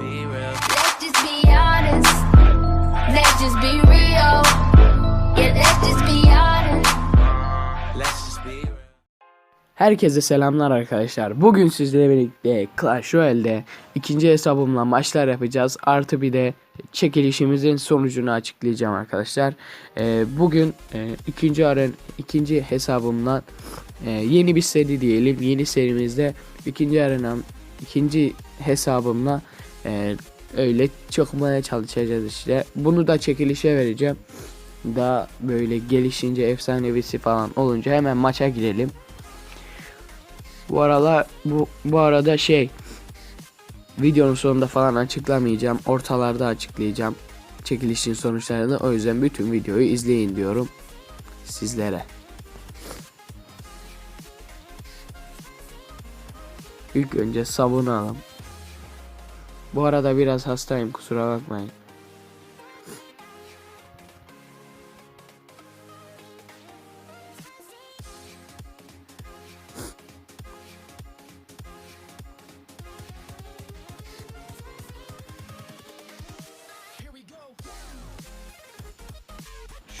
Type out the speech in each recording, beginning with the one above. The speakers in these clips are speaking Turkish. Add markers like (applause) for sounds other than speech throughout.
be real. Let's just be honest. Let's just be real. Yeah, let's just be honest. Let's just be real. Herkese selamlar arkadaşlar. Bugün sizlerle birlikte Clash Royale'de ikinci hesabımla maçlar yapacağız. Artı bir de çekilişimizin sonucunu açıklayacağım arkadaşlar. Ee, bugün e, ikinci aren ikinci hesabımla e, yeni bir seri diyelim. Yeni serimizde ikinci arenam ikinci hesabımla e, öyle çıkmaya çalışacağız işte. Bunu da çekilişe vereceğim. Daha böyle gelişince efsanevisi falan olunca hemen maça girelim. Bu aralar bu bu arada şey videonun sonunda falan açıklamayacağım. Ortalarda açıklayacağım çekilişin sonuçlarını. O yüzden bütün videoyu izleyin diyorum sizlere. İlk önce savunalım. Bu arada biraz hastayım kusura bakmayın.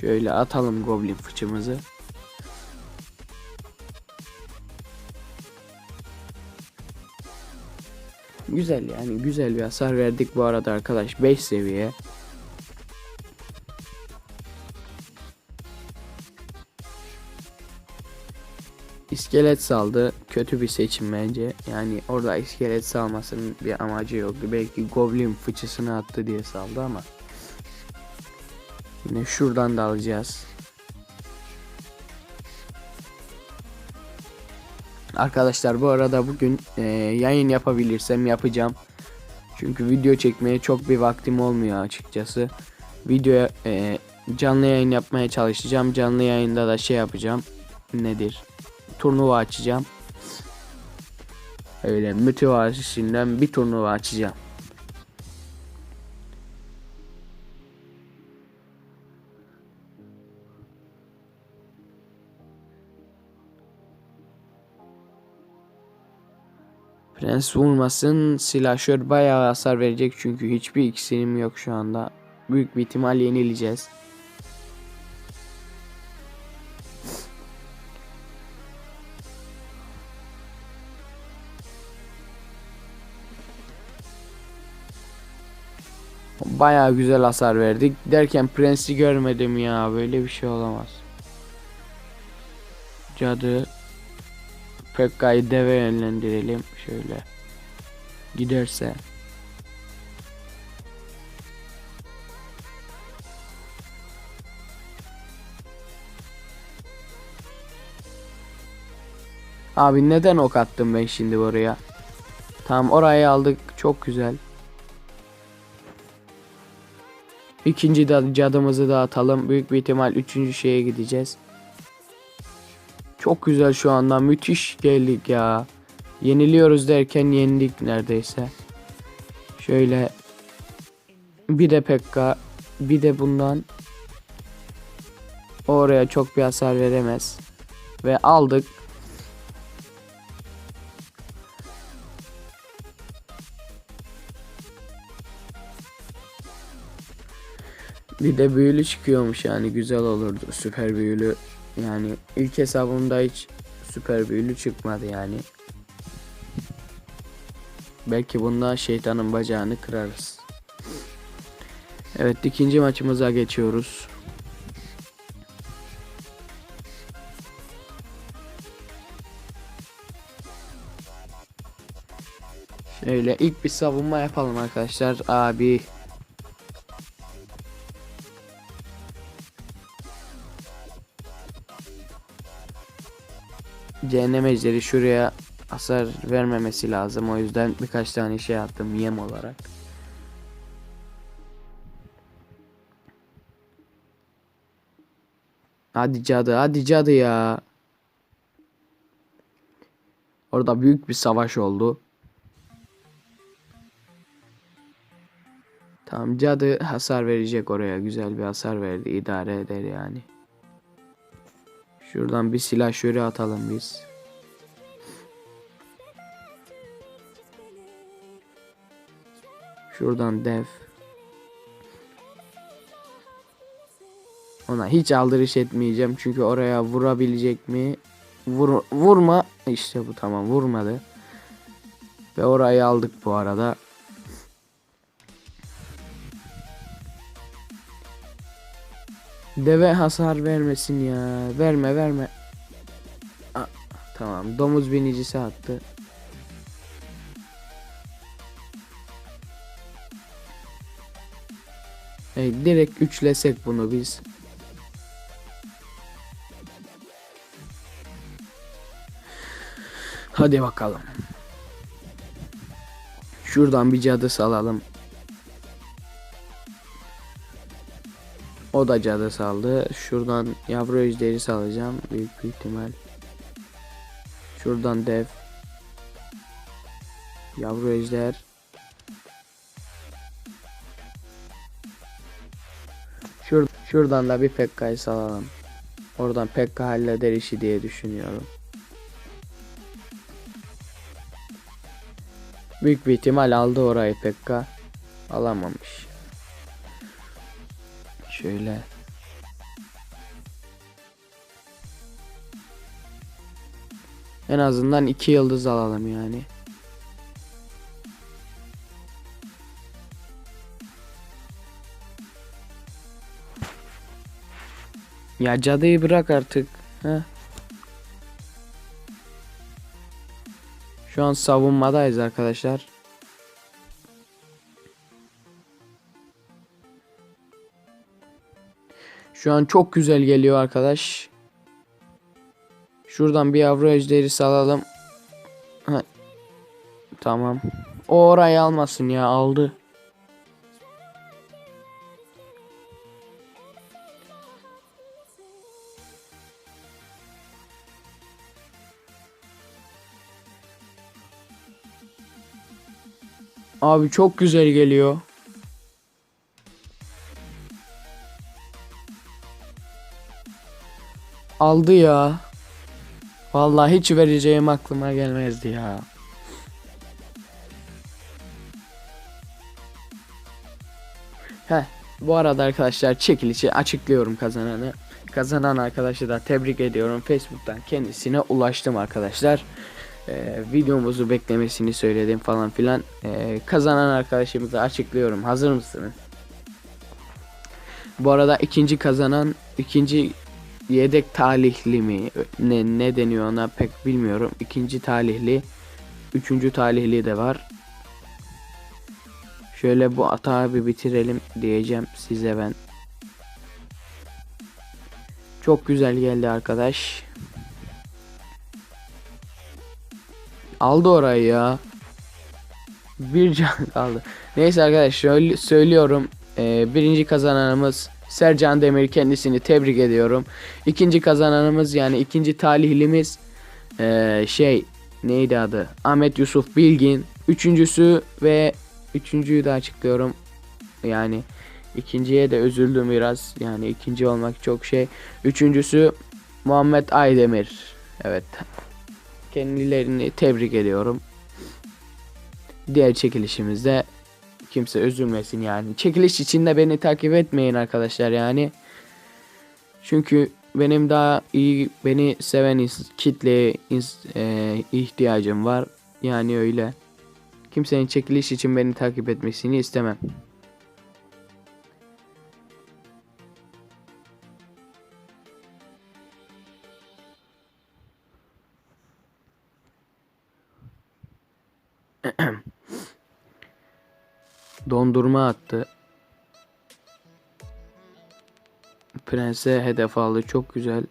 Şöyle atalım goblin fıçımızı. Güzel yani güzel bir hasar verdik bu arada arkadaş 5 seviye. İskelet saldı. Kötü bir seçim bence. Yani orada iskelet salmasının bir amacı yoktu. Belki goblin fıçısını attı diye saldı ama. Yine şuradan da alacağız. Arkadaşlar bu arada bugün e, yayın yapabilirsem yapacağım. Çünkü video çekmeye çok bir vaktim olmuyor açıkçası. Videoya e, canlı yayın yapmaya çalışacağım. Canlı yayında da şey yapacağım. Nedir? Turnuva açacağım. Öyle mütevazisinden bir turnuva açacağım. Prens vurmasın. Silahşör bayağı hasar verecek çünkü hiçbir iksirim yok şu anda. Büyük bir ihtimal yenileceğiz. Bayağı güzel hasar verdik. Derken prensi görmedim ya. Böyle bir şey olamaz. Cadı Pekka'yı deve yönlendirelim şöyle. Giderse. Abi neden ok attım ben şimdi oraya? Tamam orayı aldık. Çok güzel. İkinci cadımızı da atalım. Büyük bir ihtimal üçüncü şeye gideceğiz. Çok güzel şu anda. Müthiş geldik ya. Yeniliyoruz derken yendik neredeyse. Şöyle bir de Pekka bir de bundan oraya çok bir hasar veremez. Ve aldık. Bir de büyülü çıkıyormuş yani güzel olurdu süper büyülü. Yani ilk hesabımda hiç süper büyülü çıkmadı yani. Belki bunda şeytanın bacağını kırarız. Evet ikinci maçımıza geçiyoruz. Şöyle ilk bir savunma yapalım arkadaşlar. Abi Cehennem ejderi şuraya hasar vermemesi lazım. O yüzden birkaç tane şey attım yem olarak. Hadi cadı, hadi cadı ya. Orada büyük bir savaş oldu. Tamam cadı hasar verecek oraya. Güzel bir hasar verdi. idare eder yani. Şuradan bir silah şöyle atalım biz. Şuradan dev. Ona hiç aldırış etmeyeceğim çünkü oraya vurabilecek mi? Vur, vurma. İşte bu tamam vurmadı. Ve orayı aldık bu arada. Deve hasar vermesin ya. Verme verme. Aa, tamam domuz binicisi attı. Evet, direkt üçlesek bunu biz. Hadi bakalım. Şuradan bir cadı salalım. O da cadı saldı. Şuradan yavru ejderi salacağım. Büyük bir ihtimal. Şuradan dev. Yavru ejder. Şur şuradan da bir Pekka'yı salalım. Oradan Pekka halleder işi diye düşünüyorum. Büyük bir ihtimal aldı orayı Pekka. Alamamış. Şöyle. En azından iki yıldız alalım yani. Ya cadıyı bırak artık. Heh. Şu an savunmadayız arkadaşlar. Şu an çok güzel geliyor arkadaş. Şuradan bir yavru ejderi salalım. Ha. Tamam. O orayı almasın ya aldı. Abi çok güzel geliyor. Aldı ya. Vallahi hiç vereceğim aklıma gelmezdi ya. Heh, bu arada arkadaşlar çekilişi açıklıyorum kazananı. Kazanan arkadaşı da tebrik ediyorum. Facebook'tan kendisine ulaştım arkadaşlar. Ee, videomuzu beklemesini söyledim falan filan. Ee, kazanan arkadaşımızı açıklıyorum. Hazır mısınız? Bu arada ikinci kazanan ikinci yedek talihli mi ne ne deniyor ona pek bilmiyorum. İkinci talihli, üçüncü talihli de var. Şöyle bu atağı bir bitirelim diyeceğim size ben. Çok güzel geldi arkadaş. Aldı orayı ya. Bir can (laughs) kaldı. Neyse arkadaşlar şöyle söylüyorum. Ee, birinci kazananımız Sercan Demir kendisini tebrik ediyorum. İkinci kazananımız yani ikinci talihlimiz ee, şey neydi adı? Ahmet Yusuf Bilgin. Üçüncüsü ve üçüncüyü de açıklıyorum. Yani ikinciye de üzüldüm biraz. Yani ikinci olmak çok şey. Üçüncüsü Muhammed Aydemir. Evet. Kendilerini tebrik ediyorum. Diğer çekilişimizde kimse üzülmesin yani. Çekiliş içinde beni takip etmeyin arkadaşlar yani. Çünkü benim daha iyi beni seven kitleye e, ihtiyacım var. Yani öyle. Kimsenin çekiliş için beni takip etmesini istemem. (clears throat) Dondurma attı. Prense hedef aldı. Çok güzel.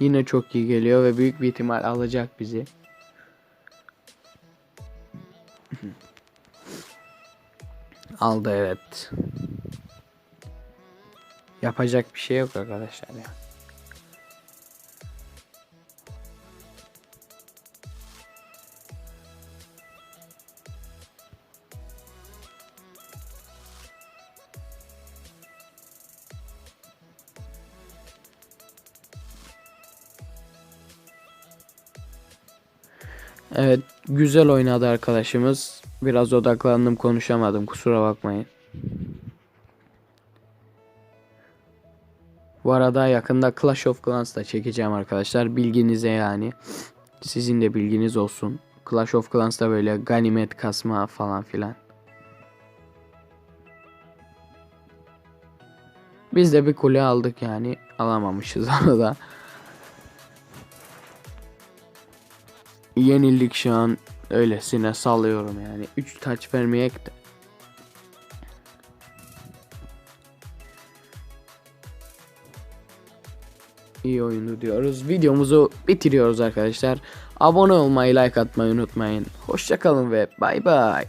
Yine çok iyi geliyor ve büyük bir ihtimal alacak bizi. (laughs) Aldı evet. Yapacak bir şey yok arkadaşlar ya. Evet güzel oynadı arkadaşımız. Biraz odaklandım konuşamadım kusura bakmayın. Bu arada yakında Clash of Clans da çekeceğim arkadaşlar. Bilginize yani. Sizin de bilginiz olsun. Clash of Clans'ta böyle ganimet kasma falan filan. Biz de bir kule aldık yani. Alamamışız (laughs) onu da. Yenildik şu an. Öylesine sallıyorum yani. 3 taç vermeyek de. İyi oyundu diyoruz. Videomuzu bitiriyoruz arkadaşlar. Abone olmayı, like atmayı unutmayın. Hoşçakalın ve bay bay.